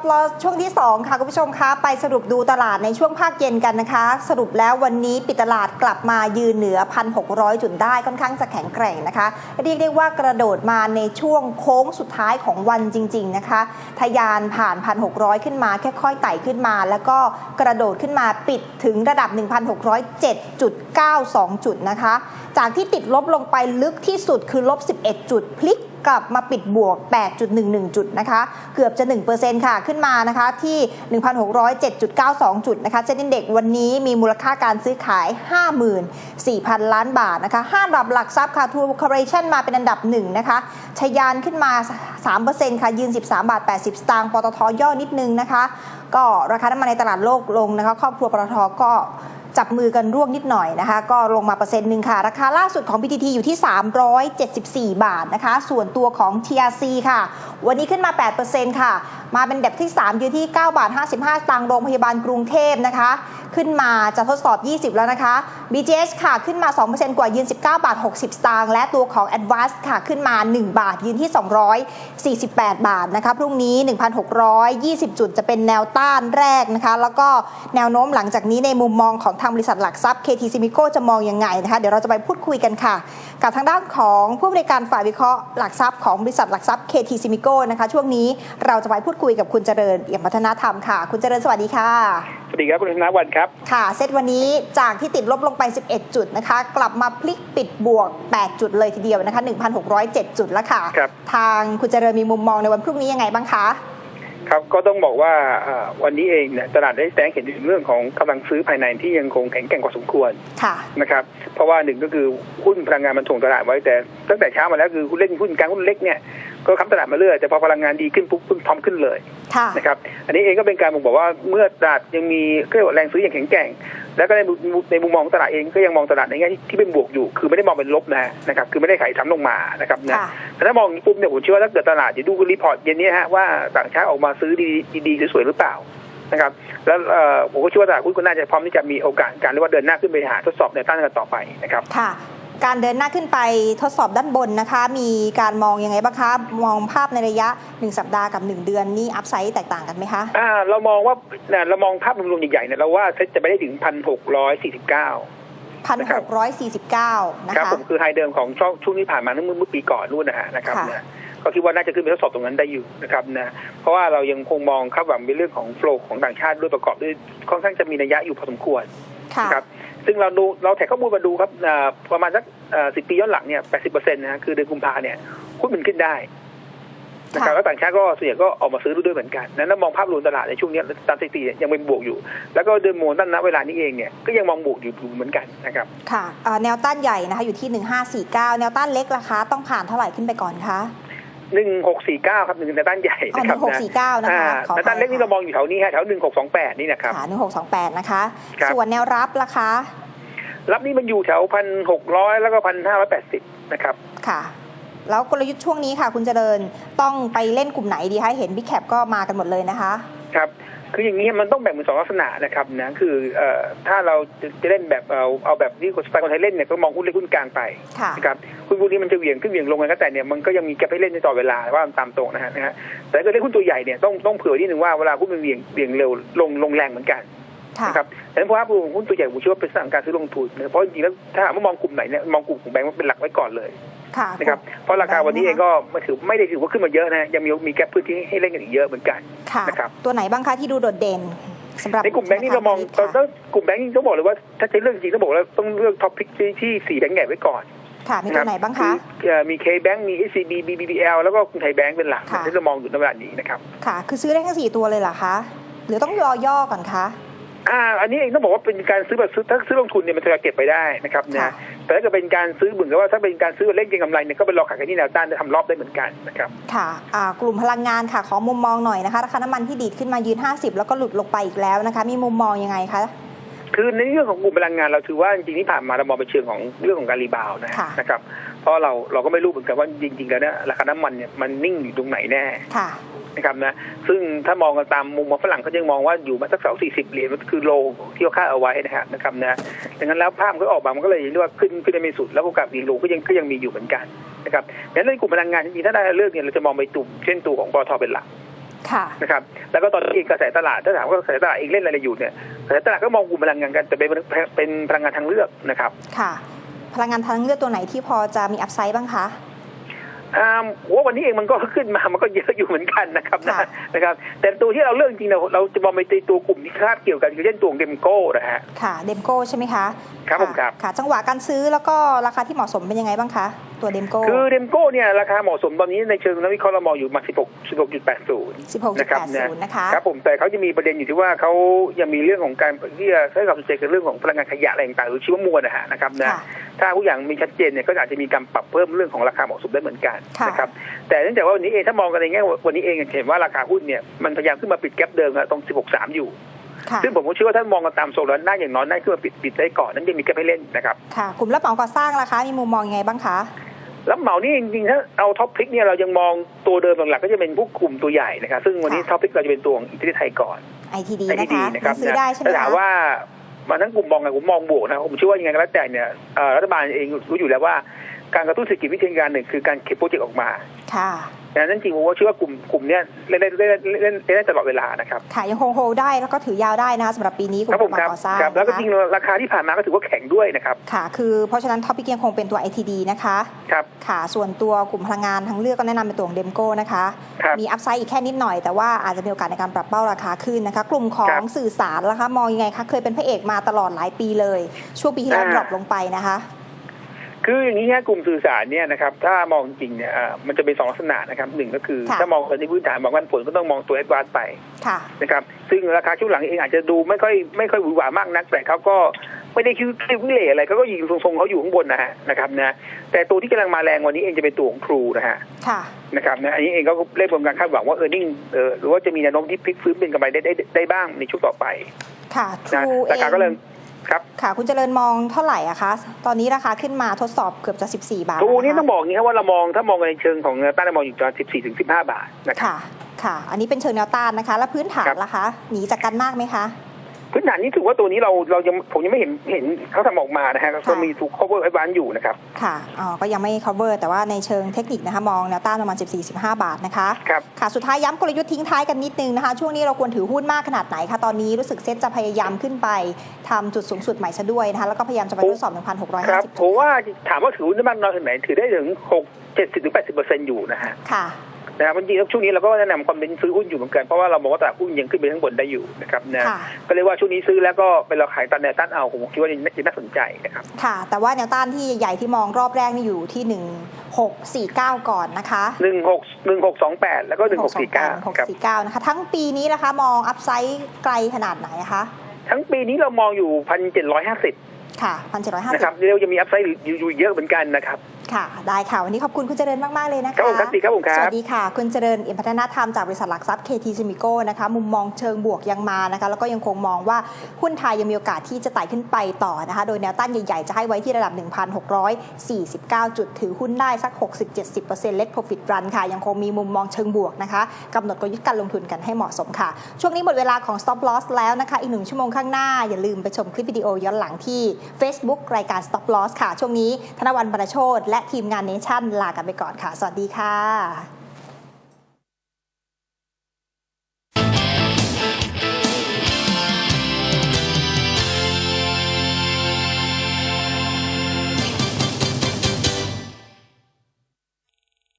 stop loss ช่วงที่ 2 ค่ะ คุณผู้ชมคะไปสรุปดูตลาดในช่วงภาคเย็นกันนะคะ สรุปแล้ววันนี้ปิดตลาดกลับมายืนเหนือ 1,600 จุดได้ค่อนข้างจะแข็งแกร่งนะคะ เรียกได้ว่ากระโดดมาในช่วงโค้งสุดท้ายของวันจริง ๆนะคะทะยานผ่าน 1,600 ขึ้นมาค่อยๆไต่ขึ้นมา แล้วก็กระโดดขึ้นมาปิดถึงระดับ 1,607.92 จุดนะคะ จากที่ติดลบลงไปลึกที่สุดคือลบ 11 จุดพลิก กลับมาปิดบวก 8.11 จุดนะคะ เกือบจะ 1%ค่ะ ขึ้นมานะคะที่ 1,607.92 จุดนะคะ เซ็นดินเด็กวันนี้มีมูลค่าการซื้อขาย 54,000 ล้านบาทนะคะห้าดับหลักทรัพย์ค่ะทูคอร์เรชันมาเป็นอันดับหนึ่งนะคะชยานขึ้นมา 3%ค่ะ ยืน 13 บาท 80 สตางค์ปตทย่อนิดนึงนะคะ ก็ราคาน้ำมันในตลาดโลกลงนะคะ ครอบครัวปตทก็ จับมือกันร่วงนิดหน่อยนะคะ ก็ลงมาเปอร์เซ็นต์หนึ่งค่ะ ราคาล่าสุดของ PTT อยู่ที่ 374 บาทนะคะ ส่วนตัวของ TRC ค่ะ วันนี้ขึ้นมา 8%ค่ะ มาเป็นแบบที่ 3 อยู่ที่ 9 บาท 55สตางโรงพยาบาลกรุงเทพนะคะ ขึ้นมาจะทดสอบ 20 แล้วนะคะ BGS ค่ะ ขึ้นมา 2%กว่ายืน 19 บาท 60 สตางค์และตัวของ Advance ค่ะ ขึ้นมา 1 บาทยืนที่ 248 บาทนะคะ พรุ่งนี้ 1,620 จุดจะเป็นแนวต้านแรกนะคะ แล้วก็แนวโน้มหลังจากนี้ในมุมมองของทางบริษัทหลักทรัพย์ KT Simico จะมองยังไงนะคะ เดี๋ยวเราจะไปพูดคุยกันค่ะ กับทางด้านของผู้บริการฝ่ายวิเคราะห์หลักทรัพย์ของบริษัทหลักทรัพย์ KT Simico นะคะ ช่วงนี้เราจะไปพูดคุยกับคุณเจริญเอี่ยมพัฒนาธรรมค่ะ คุณเจริญสวัสดีค่ะ สวัสดีครับคุณธนวันครับ ค่ะ เซตวันนี้จากที่ติดลบลงไป 11 จุดนะคะ กลับมาพลิกปิดบวก 8 จุดเลยทีเดียวนะคะ 1,607 จุดแล้วค่ะครับทางคุณเจริญมีมุมมองในวันพรุ่งนี้ยังไงบ้างคะ ครับก็ต้องบอกว่าเอ่อวันนี้เองเนี่ยตลาดได้แสดงเห็นถึงเรื่องของกำลังซื้อภายในที่ยังคงแข็งแกร่งกว่าสมควรค่ะนะครับ เพราะว่าหนึ่งก็คือหุ้นพลังงานมันถ่วงตลาดไว้แต่ตั้งแต่เช้ามาแล้วคือหุ้นเล่นหุ้นกลางหุ้นเล็กเนี่ยก็ค้ำตลาดมาเรื่อยแต่พอพลังงานดีขึ้นปุ๊บหุ้นพร้อมขึ้นเลยค่ะนะครับ อันนี้เองก็เป็นการบ่งบอกว่าเมื่อตลาดยังมีเรียกว่าแรงซื้ออย่างแข็งแกร่ง แล้วก็ในมุมในมุมมองของตลาดเองก็ยังมองตลาดในแง่ที่ที่เป็นบวกอยู่ คือไม่ได้มองเป็นลบนะนะครับ คือไม่ได้ขายซ้ำลงมานะครับนะค่ะแต่ถ้ามองอย่างนี้ปุ๊บเนี่ยผมเชื่อว่าถ้าเกิดตลาดจะดูรีพอร์ตเย็นนี้ฮะว่าต่างชาติออกมาซื้อดีดีๆสวยๆหรือเปล่านะครับแล้วเอ่อผมก็เชื่อว่าตลาดหุ้นก็น่าจะพร้อมที่จะมีโอกาสการเรียกว่าเดินหน้าขึ้นไปหาทดสอบในวต้านกันต่อไปนะครับค่ะ การเดินหน้าขึ้นไปทดสอบด้านบนนะคะ มีการมองยังไงบ้างคะ มองภาพในระยะ 1 สัปดาห์กับ 1 เดือนนี่อัพไซด์แตกต่างกันไหมคะอ่าเรามองว่าเนี่ยเรามองภาพรวมๆใหญ่ๆเนี่ยเราว่าเซ็ตจะไปได้ถึงพันหกร้อยสี่สิบเก้า1,649นะครับคะผมคือไฮเดิมของช่วงช่วงที่ผ่านมาเมื่อเมื่อปีก่อนนู่นนะฮะนะครับค่ะนะก็คิดว่าน่าจะขึ้นไปทดสอบตรงนั้นได้อยู่นะครับนะเพราะว่าเรายังคงมองคาดหวังในเรื่องของโฟล์ของต่างชาติด้วยประกอบด้วยค่อนข้างจะมีนัยยะอยู่พอสมควรค่ะนะครับ ซึ่งเราดูเราแท็กข้อมูลมาดูครับอ่าประมาณสักสิบปีย้อนหลังเนี่ยแปดสิบเปอร์เซ็นต์นะฮะคือเดือนกุมภาเนี่ยหุ้นมันขึ้นได้นะครับค่ะแล้วต่างชาติก็ส่วนใหญ่ก็ออกมาซื้อด้วยเหมือนกัน นั้นเรามองภาพรวมตลาดในช่วงเนี้ยตามสถิติเนี่ยยังเป็นบวกอยู่ แล้วก็เดินโมนั่นณเวลานี้เองเนี่ยก็ยังมองบวกอยู่เหมือนกันนะครับ ค่ะอ่าแนวต้านใหญ่นะคะอยู่ที่ 1549 แนวต้านเล็กราคาต้องผ่านเท่าไหร่ขึ้นไปก่อนคะ หนึ่งหกสี่เก้าครับหนึ่งในด้านใหญ่อ๋อนะครับ1649นะคะอ่าขออภัยแต่ด้านเล็กนี่เรามองอยู่แถวนี้ฮะแถวหนึ่งหกสองแปดนี่นะครับค่ะ1628นะคะครับส่วนแนวรับราคารับนี่มันอยู่แถวพันหกร้อยแล้วก็พันห้าร้อยแปดสิบนะครับ ค่ะ แล้วกลยุทธ์ช่วงนี้ค่ะ คุณเจริญต้องไปเล่นกลุ่มไหนดีคะเห็นบิ๊กแคปก็มากันหมดเลยนะคะ ครับคืออย่างนี้มันต้องแบ่งเป็นสองลักษณะนะครับนะคือเอ่อถ้าเราจะจะเล่นแบบเอาเอาแบบที่คนสไตล์คนไทยเล่นเนี่ยก็มองหุ้นเล็กหุ้นกลางไปค่ะนะครับหุ้น พวกนี้มันจะเหวี่ยงขึ้นเหวี่ยงลงกันก็แต่เนี่ยมันก็ยังมีแกลบให้เล่นในต่อเวลาว่ามันตามตรงนะฮะนะฮะแต่ถ้าเกิดเล่นหุ้นตัวใหญ่เนี่ยต้องต้องเผื่อนิดนึงว่าเวลาหุ้นมันเหวี่ยงเหวี่ยงเร็วลงลงแรงเหมือนกันค่ะนะครับดังนั้นภาพรวมของหุ้นตัวใหญ่ผมเชื่อว่าเป็นสังการซื้อลงทุนนะเพราะจริงๆแล้วถ้าหากว่ามองกลุ่มไหนเนี่ยมองกลุ่มของแบงก์เป็นหลักไว้ก่อนเลยค่ะนะครับเพราะราคาวันนี้เองก็ไม่ถือไม่ได้ถือว่าขึ้นมาเยอะนะยังมีมีแกลบพื้นที่ให้เล่นกันอีกเยอะเหมือนกันค่ะนะครับตัวไหนบ้างคะที่ดูโดดเด่นสำหรับในกลุ่มแบงก์นี่เรามองค่ะต้องกลุ่มแบงก์นี่ต้องบอกเลยว่าถ้าจะเรื่องจริงต้องบอกว่าต้องเลือกท็อปพิกที่สี่แบงก์ใหญ่ไว้ก่อน ค่ะ มีตัวไหนบ้างคะอเอ่อมี K Bank มี SCB BBL แล้วก็กรุงไทยแบงก์เป็นหลักค่ะที่เรามองอยู่ในเวลานี้นะครับค่ะ คือซื้อได้ทั้งสี่ตัวเลยเหรอคะหรือต้องรอย่อก่อนคะอ่าอันนี้เองต้องบอกว่าเป็นการซื้อแบบซื้อถ้าซื้อลงทุนเนี่ยมันจะเก็บไปได้นะครับค่ะนะแต่ถ้าเกิดเป็นการซื้อเหมือนกับว่าถ้าเป็นการซื้อเล่นเก็งกำไรเนี่ยก็เป็นรอขายกันที่แนวต้านจะทำรอบได้เหมือนกันนะครับค่ะอ่ากลุ่มพลังงานค่ะขอมุมมองหน่อยนะคะราคาน้ำมันที่ดีดขึ้นมายืน 50 แล้วก็หลุดลงไปอีกแล้วนะคะ มีมุมมองยังไงคะ คือในเรื่องของกลุ่มพลังงานเราถือว่าจริงๆที่ผ่านมาเรามองเป็นเชิงของเรื่องของการรีบาวด์นะค่ะนะครับเพราะเราเราก็ไม่รู้เหมือนกันว่าจริง ๆ แล้วเนี่ยราคาน้ำมันเนี่ยมันนิ่งอยู่ตรงไหนแน่ค่ะนะครับนะซึ่งถ้ามองกันตามมุมมองฝรั่งเขายังมองว่าอยู่มาสักสองสี่สิบเหรียญมันคือโลที่เขาคาดเอาไว้นะครับนะครับนะดังนั้นแล้วภาพมันก็ออกมามันก็เลยเห็นได้ว่าขึ้นขึ้นได้ไม่สุดแล้วโอกาสดีโลก็ยังก็ยังมีอยู่เหมือนกันนะครับดังนั้นในกลุ่มพลังงานจริงๆถ้าได้เลือกเนี่ยเราจะมองไปตุ่มเช่นตัวของปตทเป็นหลักค่ะ นะครับแล้วก็ตอนนี้เองกระแสตลาดถ้าถามว่ากระแสตลาดเองเล่นอะไรอยู่เนี่ยกระแสตลาดก็มองกลุ่มพลังงานกันแต่เป็นเป็นพลังงานทางเลือกนะครับค่ะ พลังงานทางเลือกตัวไหนที่พอจะมีอัพไซด์บ้างคะ อ่าว่าวันนี้เองมันก็ขึ้นมา มันก็เยอะอยู่เหมือนกันนะครับนะค่ะนะครับ แต่ตัวที่เราเลือกจริงๆเราเราจะมองไปในตัวกลุ่มที่คาดเกี่ยวกันคือเช่นตัวเดมโก้นะฮะ ค่ะ เดมโก้ใช่ไหมคะ ครับผมครับ ค่ะ จังหวะการซื้อแล้วก็ราคาที่เหมาะสมเป็นยังไงบ้างคะ ตัวเดมโก้ คือเดมโก้เนี่ยราคาเหมาะสมตอนนี้ในเชิงนักวิเคราะห์เรามองอยู่มา 16 16.80นะครับ16.80นะคะ ครับผม แต่เขาจะมีประเด็นอยู่ที่ว่าเขายังมีเรื่องของการที่จะให้ความสนใจกับเรื่องของพลังงานขยะอะไรต่างๆหรือชีวมวลนะฮะนะครับนะค่ะ ถ้าผู้อย่างมีชัดเจนเนี่ยก็อาจจะมีการปรับเพิ่มเรื่องของราคาเหมาะสมได้เหมือนกันค่ะนะครับแต่เนื่องจากว่าวันนี้เองถ้ามองกันในแง่วันนี้เองเห็นว่าราคาหุ้นเนี่ยมันพยายามขึ้นมาปิดแกลบเดิมครับตรง 16.3 อยู่ค่ะซึ่งผมก็เชื่อว่าถ้ามองกันตามโซนแล้วน่าอย่างน้อยน่าขึ้นมาปิดปิดได้ก่อนนั้นยังมีแกลบให้เล่นนะครับค่ะกลุ่มรับเหมาก่อสร้างราคามีมุมมองยังไงบ้างคะแล้วเหมานี่จริงๆถ้าเอาท็อปพลิกเนี่ยเรายังมองตัวเดิมหลักๆก็จะเป็นพวกกลุ่มตัวใหญ่นะครับซึ่งวันนี้ค่ะท็อปพลิกเราจะเป็นตัวของอิตาลีไทยก่อน ITD ไอนะทีคะนะครับยังซื้อได้ใช่ไหมถ้าถามคะว่า มาทั้งกลุ่มมองไงผมมองบวกนะผมเชื่อว่ายังไงก็แล้วแต่เนี่ยรัฐบาลเองรู้อยู่แล้วว่าการกระตุ้นเศรษฐกิจวิธีการหนึ่งคือการเข็บโปรเจกต์ออกมาค่ะ ดังนั้นจริงผมว่าเชื่อว่ากลุ่มกลุ่มเนี้ยเล่นได้เล่นได้เล่นได้เล่นได้ตลอดเวลานะครับค่ะยังคงโฮลได้แล้วก็ถือยาวได้นะคะสำหรับปีนี้กลุ่คมรับผมรับเหครับมาก่อสร้างครับ แล้วก็นะคะจริงๆราคาที่ผ่านมาก็ถือว่าแข็งด้วยนะครับค่ะ คือเพราะฉะนั้นท็อปิกยังคงเป็นตัว ITD นะคะ ครับ ค่ะ ส่วนตัวกลุ่มพลังงานทางเลือกก็แนะนำเป็นตัวของเดมโก้นะคะ ครับมีอัพไซด์อีกแค่นิดหน่อยแต่ว่าอาจจะมีโอกาสในการปรับเป้าราคาขึ้นนะคะ กลุ่มขอครังบสื่อสารล่ะคะ มองยังไงคะ เคยเป็นพระเอกมาตลอดหลายปีเลย ช่วงปีที่แล้วอ่า ดรอปลงไปนะคะ คืออย่างนี้ฮะกลุ่มสื่อสารเนี่ยนะครับถ้ามองจริงเนี่ยอ่ามันจะเป็นสองลักษณะนะครับหนึ่งก็คือค่ะถ้ามองในพื้นฐานบางวันผลก็ต้องมองตัวแอดวานไปค่ะนะครับซึ่งราคาช่วงหลังเองอาจจะดูไม่ค่อยไม่ค่อยหวือหวามากนัก แต่เขาก็ไม่ได้คิวคิววิเลอะไรเขาก็ยิงทรงๆเขาอยู่ข้างบนนะฮะนะครับนะแต่ตัวที่กำลังมาแรงวันนี้เองจะเป็นตัวของครูนะฮะค่ะนะครับนะอันนี้เองก็เรียกรวมการคาดหวังว่าเออร์เน็งเออหรือว่าจะมีแนวโน้มที่พลิกฟื้นเป็นกำไรได้ได้ได้บ้างในช่วงต่อไปค่ะนะ True ราคาก็เริ่ม ครับค่ะคุณเจริญมองเท่าไหร่อะคะ ตอนนี้ราคาขึ้นมาทดสอบเกือบจะ 14 บาทตัวนี้แล้วะคะต้องบอกอย่างนี้ครับว่าเรามองถ้ามองในเชิงของแนวต้านเรามองอยู่ประมาณ14ถึง15 บาทนะครับค่ะค่ะ อันนี้เป็นเชิงแนวต้านนะคะ แล้วพื้นฐานครับล่ะคะ หนีจากกันมากไหมคะ พื้นฐานนี้ถือว่าตัวนี้เราเรายังผมยังไม่เห็นเห็นเขาทำออกมานะฮะก็ค่ะมีถูก cover ไว้บ้านอยู่นะครับ ค่ะอ๋อก็ยังไม่ cover แต่ว่าในเชิงเทคนิคนะคะมองแนวต้านประมาณ 14-15 บาทนะคะครับค่ะสุดท้ายย้ำกลยุทธ์ทิ้งท้ายกันนิดนึงนะคะ ช่วงนี้เราควรถือหุ้นมากขนาดไหนคะตอนนี้รู้สึกเซ็ตจะพยายามขึ้นไปทำจุดสูงสุดใหม่ซะด้วยนะคะแล้วก็พยายามจะไปทดสอบครับ1,650ผมว่าถามว่าถือได้มากน้อยถึงไหนถือได้ถึงหกเจ็ดสิบถึงแปดสิบเปอร์เซ็นต์อยู่นะฮะค่ะ นะครับจริงๆแล้วช่วงนี้เราก็แนะนำความเป็นซื้อหุ้นอยู่เหมือนกันเพราะว่าเรามองว่าตลาดหุ้นยังขึ้นไปข้างบนได้อยู่นะครับนะค่ะก็เรียกว่าช่วงนี้ซื้อแล้วก็เป็นเราขายตอนแนวต้านเอาผมคิดว่ายังน่าสนใจนะครับค่ะ แต่ว่าแนวต้านที่ใหญ่ที่มองรอบแรกนี่อยู่ที่1649ก่อนนะคะหนึ่งหกหนึ่งหกสองแปดแล้วก็หนึ่งหกสี่เก้าครับ1649นะคะทั้งปีนี้นะคะมองอัพไซด์ไกลขนาดไหนคะทั้งปีนี้เรามองอยู่พันเจ็ดร้อยห้าสิบค่ะนะครับ1,750เรียกว่ายังมีอัพไซด์อยู่อยู่เยอะเหมือนกันนะครับ ค่ะ ได้ค่ะ วันนี้ขอบคุณคุณเจริญมาก ๆ เลยนะคะ ครับผมครับดีครับผมครับ สวัสดีค่ะ คุณเจริญเอี่ยมพัฒนาธรรมจากบริษัทหลักทรัพย์ KT s i m i c o นะคะ มุมมองเชิงบวกยังมานะคะ แล้วก็ยังคงมองว่าหุ้นไทยยังมีโอกาสที่จะไต่ขึ้นไปต่อนะคะ โดยแนวต้านใหญ่ ๆ จะให้ไว้ที่ระดับ 1,649 จุด ถือหุ้นได้สัก 60-70% Let Profit Run ค่ะ ยังคงมีมุมมองเชิงบวกนะคะกำหนดกลยุทธ์การลงทุนกันให้เหมาะสมค่ะ ช่วงนี้หมดเวลาของ Stop Loss แล้วนะคะ อีกหนึ่งชั่วโมงข้างหน้าอย่าลืมไปชมคลิปวิดีโอย้อนหลังที่ Facebook รายการ Stop Loss ค่ะ ช่วงนี้ธนวันบรรณโชตและทีมงานเนชั่นลากันไปก่อนค่ะ สวัสดีค่ะ